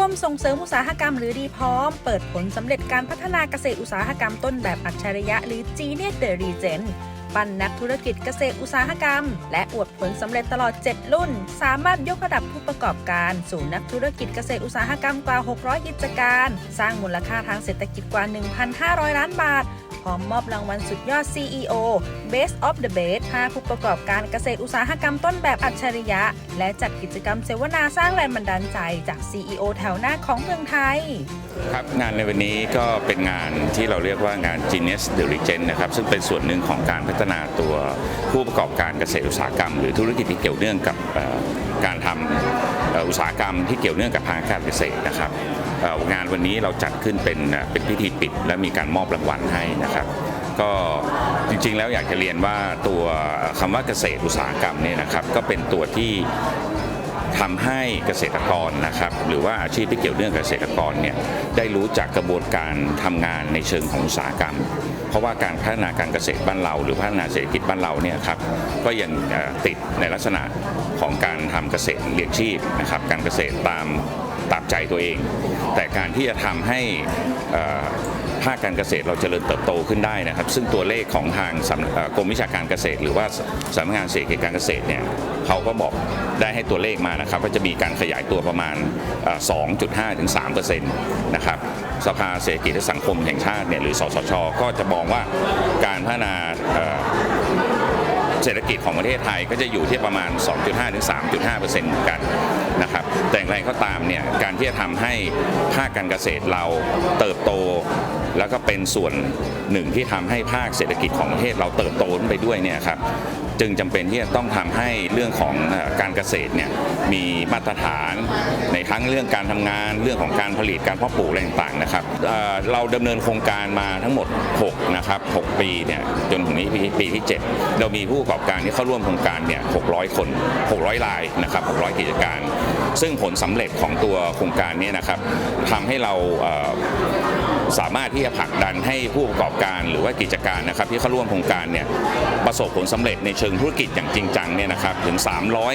รมส่งเสริมอุตสาหกรรมหรือดีพร้อม เปิดผลสำเร็จการพัฒนาเกษตรอุตสาหกรรมต้นแบบอัจฉริยะหรือ Genius the Regen ปั้นนักธุรกิจเกษตรอุตสาหกรรม และอวดผลสำเร็จตลอด 7 รุ่น สามารถยกระดับผู้ประกอบการ สู่นักธุรกิจเกษตรอุตสาหกรรมกว่า 600 กิจการ สร้างมูลค่าทางเศรษฐกิจกว่า 1,500 ล้านบาท พร้อมมอบรางวัลสุดยอด CEO Best of the Best 5ผู้ประกอบการเกษตรอุตสาหกรรมต้นแบบอัจฉริยะ และจัดกิจกรรมเสวนาสร้างแรงบันดาลใจจาก CEO แถวหน้าของเมืองไทย ครับงานในวันนี้ก็เป็นงานที่เราเรียกว่างาน Genius the Regen นะครับซึ่งเป็นส่วนหนึ่งของการพัฒนาตัวผู้ประกอบการเกษตรอุตสาหกรรม หรือธุรกิจที่เกี่ยวเนื่องกับการทำ อุตสาหกรรมที่เกี่ยวเนื่องกับทางการเกษตรนะครับงานวันนี้เราจัดขึ้นเป็นเอ่อเป็นพิธีปิด และมีการมอบรางวัลให้นะครับ ก็จริงๆแล้วอยากจะเรียนว่าตัวคำว่าเกษตรอุตสาหกรรมเนี่ยนะครับก็เป็นตัวที่ ทำให้เกษตรกรนะครับหรือว่าอาชีพที่เกี่ยวเนื่องกับเกษตรกรเนี่ยได้รู้จักกระบวนการทำงานในเชิงของอุตสาหกรรม เพราะว่าการพัฒนาการเกษตรบ้านเรา หรือพัฒนาเศรษฐกิจบ้านเราเนี่ยครับก็ยังติดในลักษณะของการทำเกษตรเลี้ยงชีพนะครับการเกษตรตาม ตามใจตัวเอง แต่การที่จะทำให้ภาคการเกษตรเราเจริญเติบโตขึ้นได้นะครับ ซึ่งตัวเลขของทางกรมวิชาการเกษตร หรือว่าสำนักงานเศรษฐกิจการเกษตรเนี่ยเขาก็บอกได้ให้ตัวเลขมานะครับว่าจะมีการขยายตัวประมาณเอ่อ2.5ถึง3นะครับสภาเศรษฐกิจและสังคมแห่งชาติเนี่ยหรือสสช ก็จะมองว่าการพัฒนา เศรษฐกิจของประเทศไทยก็จะอยู่ที่ประมาณ 2.5 ถึง 3.5เปอร์เซ็นต์กันนะครับ แต่อย่างไรก็ตามเนี่ยการที่จะทำให้ภาคการเกษตรเราเติบโต แล้วก็เป็นส่วนหนึ่งที่ทำให้ภาคเศรษฐกิจของประเทศเราเติบโตขึ้นไปด้วยเนี่ยครับ จึงจำเป็นที่จะต้องทำให้เรื่องของการเกษตรเนี่ยมีมาตรฐานในทั้งเรื่องการทำงานเรื่องของการผลิตการเพาะปลูกอะไรต่างๆนะครับเราดำเนินโครงการมาทั้งหมด6นะครับ6ปีเนี่ยจนถึงนี้ปีปีที่ 7 เรามีผู้ประกอบการที่เข้าร่วมโครงการเนี่ย600 คน 600รายนะครับ600 กิจการ ซึ่งผลสำเร็จของตัวโครงการนี้นะครับทำให้เรา สามารถที่จะผลักดันให้ผู้ประกอบการหรือว่ากิจการนะครับที่เข้าร่วมโครงการเนี่ยประสบผลสำเร็จในเชิงธุรกิจอย่างจริงจังเนี่ยนะครับถึง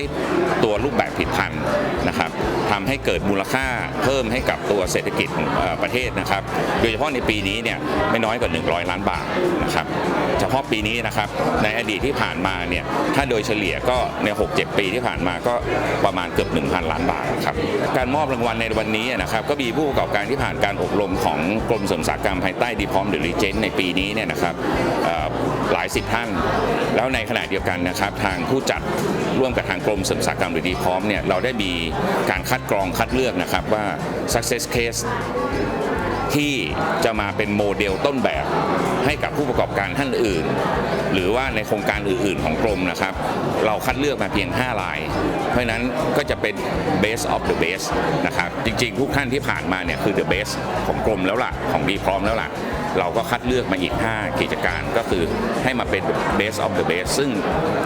300 ตัวรูปแบบผลิตภัณฑ์นะครับ ทำให้เกิดมูลค่าเพิ่มให้กับตัวเศรษฐกิจของประเทศนะครับ โดยเฉพาะในปีนี้เนี่ยไม่น้อยกว่า 100 ล้านบาทนะครับเฉพาะปีนี้นะครับในอดีตที่ผ่านมาเนี่ยถ้าโดยเฉลี่ยก็ใน 6-7 ปีที่ผ่านมาก็ประมาณเกือบ 1,000 ล้านบาทครับการมอบรางวัลในวันนี้นะครับก็มีผู้ประกอบการที่ผ่านการอบรมของกรมเสริมสาหกรรมภายใต้ดีพร้อมหรือรีเจนในปีนี้เนี่ยนะครับหลายสิบท่าน แล้วในขณะเดียวกันนะครับทางผู้จัดร่วมกับทางกรมเสริมสาหกรรมหรือดีพร้อมเนี่ยเราได้มีการคัดกรองคัดเลือกนะครับว่า success case ที่จะมาเป็นโมเดลต้นแบบให้กับผู้ประกอบการท่านอื่น หรือว่าในโครงการอื่น ๆ ของกรมนะครับ เราคัดเลือกมาเพียง5ราย เพราะฉะนั้นก็จะเป็น base of the base นะครับ จริง ๆ ทุกท่านที่ผ่านมาเนี่ยคือ the best ของกรมแล้วล่ะ ของดีพร้อมแล้วล่ะ เราก็คัดเลือกมาอีก 5 กิจการก็คือให้มาเป็น base of the base ซึ่ง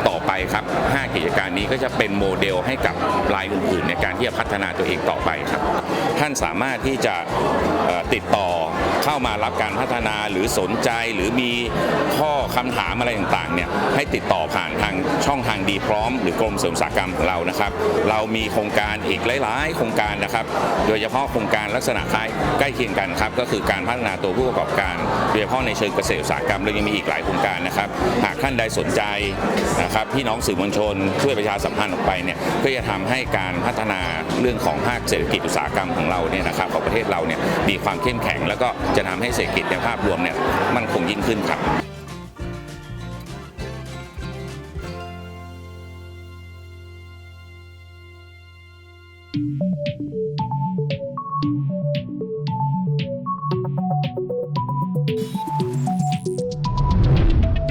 ต่อไปครับ 5 กิจการนี้ก็จะเป็นโมเดลให้กับรายอื่นๆ ในการที่จะพัฒนาตัวเองต่อไปครับ ท่านสามารถที่จะติดต่อเข้ามารับการพัฒนาหรือสนใจหรือมีข้อคำถามอะไรต่างๆเนี่ยให้ติดต่อผ่านทางช่องทางดีพร้อม หรือกรมเสริมสาหกรรมของเรานะครับ เรามีโครงการอีกหลาย ๆ โครงการนะครับ โดยเฉพาะโครงการลักษณะคล้ายใกล้เคียงกันครับก็คือการพัฒนาตัวผู้ประกอบการ โดยเฉพาะในเชิงเกษตรอุตสาหกรรมเรายังมีอีกหลายโครงการนะครับ หากท่านใดสนใจนะครับพี่น้องสื่อมวลชนช่วยประชาสัมพันธ์ออกไปเนี่ยเพื่อจะทำให้การพัฒนาเรื่องของภาคเศรษฐกิจอุตสาหกรรมของเราเนี่ยนะครับของประเทศเราเนี่ยมีความเข้มแข็ง แล้วก็จะทำให้เศรษฐกิจในภาพรวมเนี่ยมันคงยิ่งขึ้นครับ